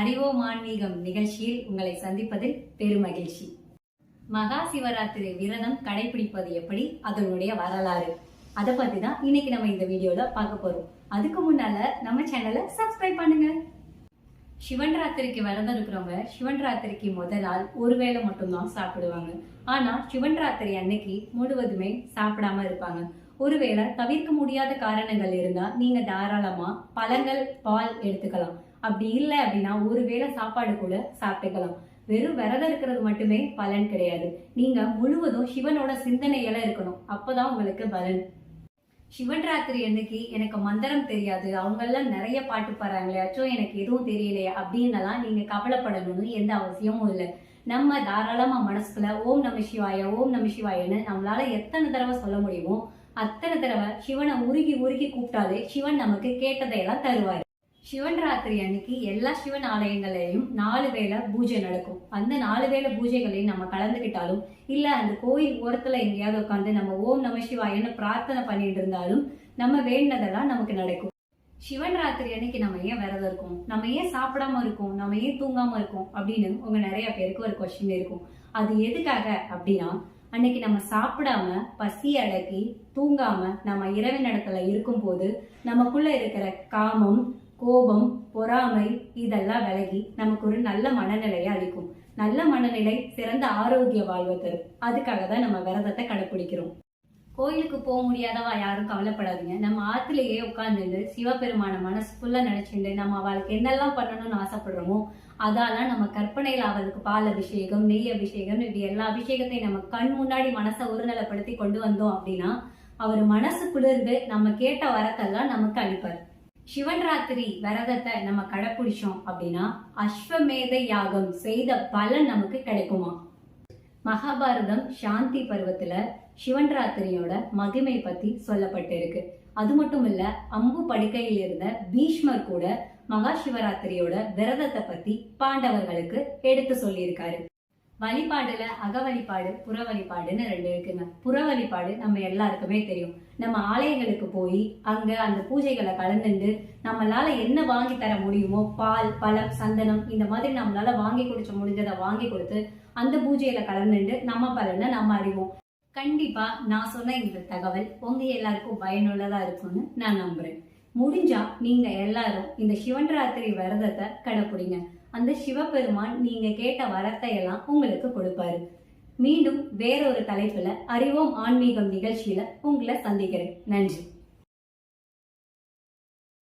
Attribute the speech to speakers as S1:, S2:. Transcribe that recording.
S1: அறிவோம் ஆன்மீகம் நிகழ்ச்சியில் உங்களை சந்திப்பதில் பெருமகிழ்ச்சி மகா சிவராத்திரி விரதம் கடைபிடிப்பது எப்படி? அதனுடைய வரலாறு. அதை பத்தி தான் இன்னைக்கு நம்ம இந்த வீடியோல பார்க்க போறோம். அதுக்கு முன்னால நம்ம சேனலை சப்ஸ்கிரைப் பண்ணுங்க. சிவன் ராத்திரிக்கு விரதம் இருக்கிறவங்க சிவன் ராத்திரிக்கு முதல் நாள் ஒரு வேளை மட்டும்தான் சாப்பிடுவாங்க. ஆனா சிவன் ராத்திரி அன்னைக்கு முழுவதுமே சாப்பிடாம இருப்பாங்க. ஒருவேளை தவிர்க்க முடியாத காரணங்கள் இருந்தா நீங்க தாராளமா பழங்கள் பால் எடுத்துக்கலாம். அப்படி இல்லை அப்படின்னா ஒருவேளை சாப்பாடு கூட சாப்பிட்டுக்கலாம். வெறும் விரதம் இருக்கிறது மட்டுமே பலன் கிடையாது. நீங்க முழுவதும் சிவனோட சிந்தனையில இருக்கணும். அப்பதான் உங்களுக்கு பலன். சிவன் ராத்திரி அன்னைக்கு எனக்கு மந்திரம் தெரியாது. அவங்க எல்லாம் நிறைய பாட்டு பாடுறாங்களே அச்சோ எனக்கு எதுவும் தெரியலையே அப்படின்னலாம் நீங்க கவலைப்படணும்னு எந்த அவசியமும் இல்லை. நம்ம தாராளமா மனசுக்குள்ள ஓம் நம சிவாய ஓம் நம சிவாயன்னு நம்மளால எத்தனை தடவை சொல்ல முடியுமோ அத்தனை தடவை சிவனை உருகி உருகி கூப்பிட்டாலே சிவன் நமக்கு கேட்டதையெல்லாம் தருவாரு. சிவன் ராத்திரி அன்னைக்கு எல்லா சிவன் ஆலயங்களையும் நாலு வேளை பூஜை நடக்கும். அந்த நாலு வேளை பூஜைகளையும் நம்ம கலந்துக்கிட்டாலும் இல்ல அந்த கோயில் ஓரத்துல எங்கேயாவது உட்காந்து நம்ம ஓம் நம சிவாயன்னு பிரார்த்தனை பண்ணிட்டு இருந்தாலும் நம்ம வேண்டினதெல்லாம் நமக்கு நடக்கும். சிவன் ராத்திரி அன்னைக்கு நம்ம ஏன் விரதம் இருக்கோம்? நம்ம ஏன் சாப்பிடாம இருக்கோம்? நம்ம ஏன் தூங்காம இருக்கோம்? அப்படின்னு உங்க நிறைய பேருக்கு ஒரு கொஸ்டின் இருக்கும். அது எதுக்காக அப்படின்னா அன்னைக்கு நம்ம சாப்பிடாம பசி அடக்கி தூங்காம நம்ம இரவின் இடத்துல இருக்கும்போது நமக்குள்ள இருக்கிற காமம் கோபம் பொறாமை இதெல்லாம் விலகி நமக்கு ஒரு நல்ல மனநிலையை அளிக்கும். நல்ல மனநிலை சிறந்த ஆரோக்கிய வாழ்வை தரும். அதுக்காக தான் நம்ம விரதத்தை கடைப்பிடிக்கிறோம். கோயிலுக்கு போக முடியாதவா யாரும் கவலைப்படாதீங்க. நம்ம ஆத்துலயே உட்காந்துட்டு சிவபெருமான மனசுக்குள்ள நினைச்சுட்டு நம்ம அவளுக்கு என்னெல்லாம் பண்ணணும்னு ஆசைப்படுறோமோ அதெல்லாம் நம்ம கற்பனையில் அவளுக்கு பால் அபிஷேகம் நெய் அபிஷேகம் இப்படி எல்லா அபிஷேகத்தையும் நம்ம கண் முன்னாடி மனசை ஒருநிலைப்படுத்தி கொண்டு வந்தோம் அப்படின்னா அவர் மனசு குளிர்ந்து நம்ம கேட்ட வரத்தெல்லாம் நமக்கு அளிப்பார். சிவன் ராத்திரி விரதத்தை நம்ம கடைப்பிடிச்சோம் அப்படின்னா அஸ்வமேத யாகம் செய்த பலன் நமக்கு கிடைக்குமா? மகாபாரதம் சாந்தி பருவத்துல சிவன் ராத்திரியோட மகிமை பத்தி சொல்லப்பட்டிருக்கு. அது மட்டும் இல்ல அம்பு படுக்கையில் இருந்த பீஷ்மர் கூட மகா சிவராத்திரியோட விரதத்தை பத்தி பாண்டவர்களுக்கு எடுத்து சொல்லியிருக்காரு. வழிபாடுல அக வழிபாடு புற வழிபாடுன்னு ரெண்டு இருக்குங்க. புற வழிபாடு நம்ம எல்லாருக்குமே தெரியும். நம்ம ஆலயங்களுக்கு போய் அங்க அந்த பூஜைகளை கலந்துண்டு நம்மளால என்ன வாங்கி தர முடியுமோ பால் பழம் சந்தனம் இந்த மாதிரி நம்மளால வாங்கி கொடுக்க முடிஞ்சதை வாங்கி கொடுத்து அந்த பூஜையில கலந்துண்டு நம்ம பலனை நம்ம அறிவோம். கண்டிப்பா நான் சொன்ன இந்த தகவல் உங்க எல்லாருக்கும் பயனுள்ளதா இருக்கும்னு நான் நம்புறேன். முடிஞ்சா நீங்க எல்லாரும் இந்த சிவன் ராத்திரி விரதத்தை கடைப்பிடிங்க. அந்த சிவபெருமான் நீங்க கேட்ட வரத்தை எல்லாம் உங்களுக்கு கொடுப்பாரு. மீண்டும் வேறொரு தலைப்புல அறிவோம் ஆன்மீகம் நிகழ்ச்சியில உங்களை சந்திக்கிறேன். நன்றி.